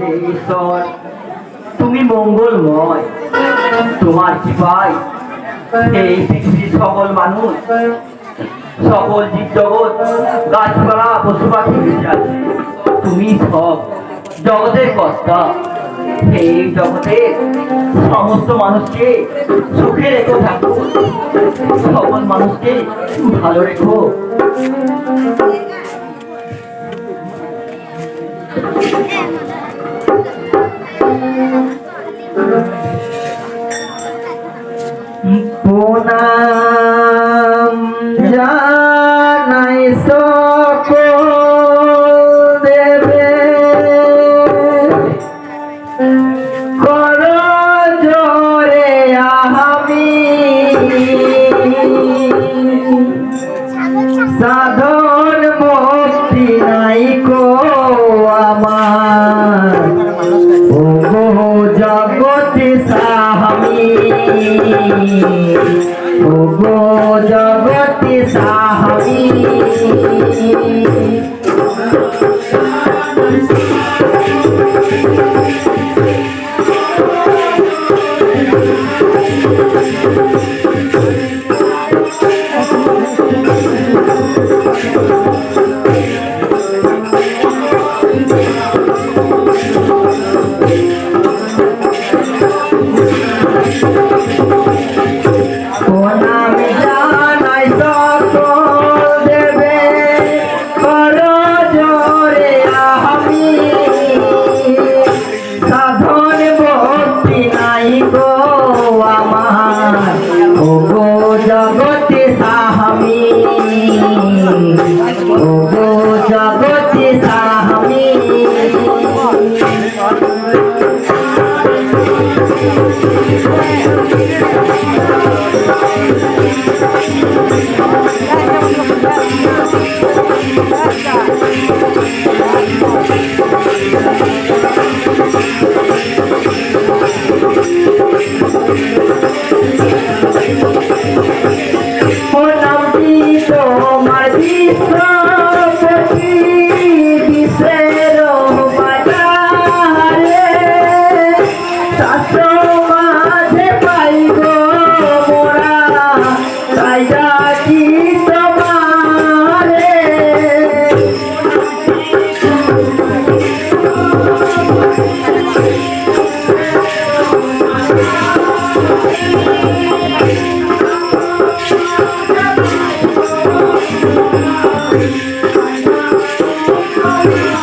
হে ঈশ্বর, তুমি মঙ্গলময়, তোমার কৃপায়। এই পৃথিবীর সকল মানুষ, সকল জীব জগৎ গাছপালা পশু পাখি তুমি সব জগতের কর্তা। এই জগতের সমস্ত মানুষকে সুখে রেখো থাকো সকল মানুষকে ভালো রেখো। প্রণাম জানাই সকল দেবে। কর জোরে আমি সাধন 你。প্রণামটি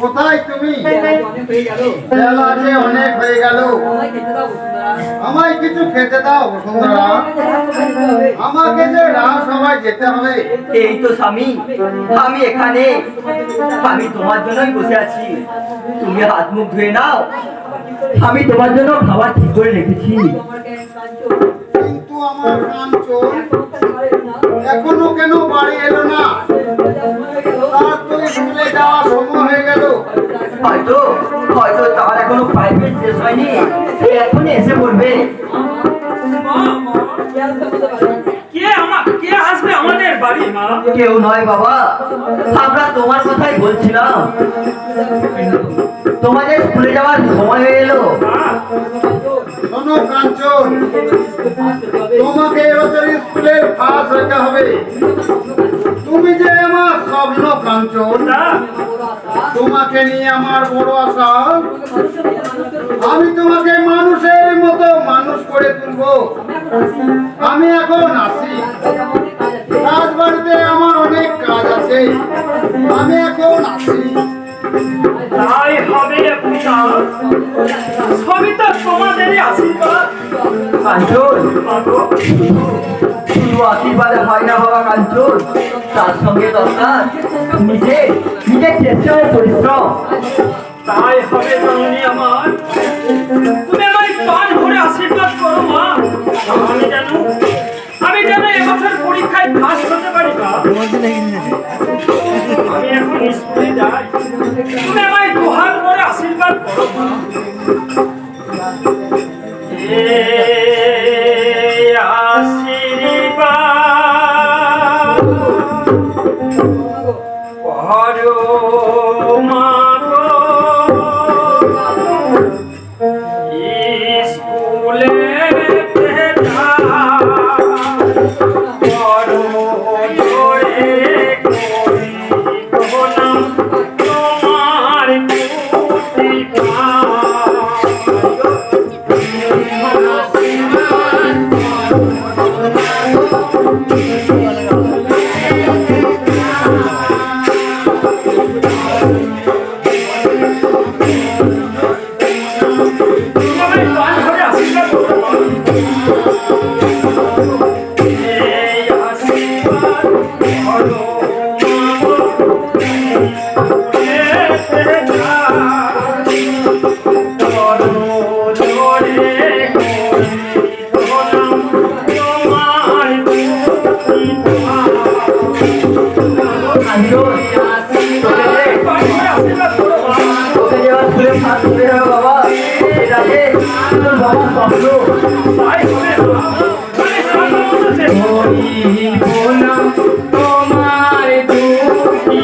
কোথায় তুমি? বেলা যে অনেক হয়ে গেল। আমায় কিছু খেতে দাও বসুন্ধরা। আমাকে যে রাজসভায় যেতে হবে। এই তো স্বামী আমি এখানে। আমি তোমার জন্যই বসে আছি। তুমি হাত মুখ ধুয়ে নাও। আমি তোমার জন্য খাবার ঠিক করে রেখেছি। কিন্তু আমার কাঞ্চন এখনও কেন বাড়ি এলো না? তার তো স্কুলে সময় হয়ে গেল। হয়তো হয়তো তার এখনও প্রাইভেট শেষ হয়নি। সে এখনই এসে পড়বে কে আমার কে কে আসবে আমাদের বাড়ি? মা? কেউ নয় বাবা। আমরা তোমার কথাই বলছিলাম। তোমাদের স্কুলে যাওয়ার সময় হয়ে এলো। শোনো কাঞ্চন। তোমাকে এবছর স্কুলের ফার্স্ট হতে হবে। তুমি যে আমার স্বপ্ন কাঞ্চন তোমাকে নিয়ে আমার বড় আশা। আমি তোমাকে মানুষের মতো মানুষ করে তুলব। আমি এখন আসি রাজবাড়িতে আমার অনেক কাজ আছে। আমি এখন আসি তাই হবে। পিতা সবই তো তোমাদেরই আশীর্বাদ। কাঞ্চন শুধু আশীর্বাদে হয় না বাবা কাঞ্চন। তার সঙ্গে দরকার নিজে নিজের চেষ্টা পরিশ্রম। তাই হবে জননী আমার। তুমি আমার পান ভরে আশীর্বাদ করো মা। আমি আমি যেন এবছর পরীক্ষায় পাস হতে পারি আমি এখন স্কুলে যাই। তুমি আমায় দুহাত করে আশীর্বাদ করো তোকে যে তোকে যে এবার স্কুলে ফার্স্ট হতে হবে তোমার দুটি.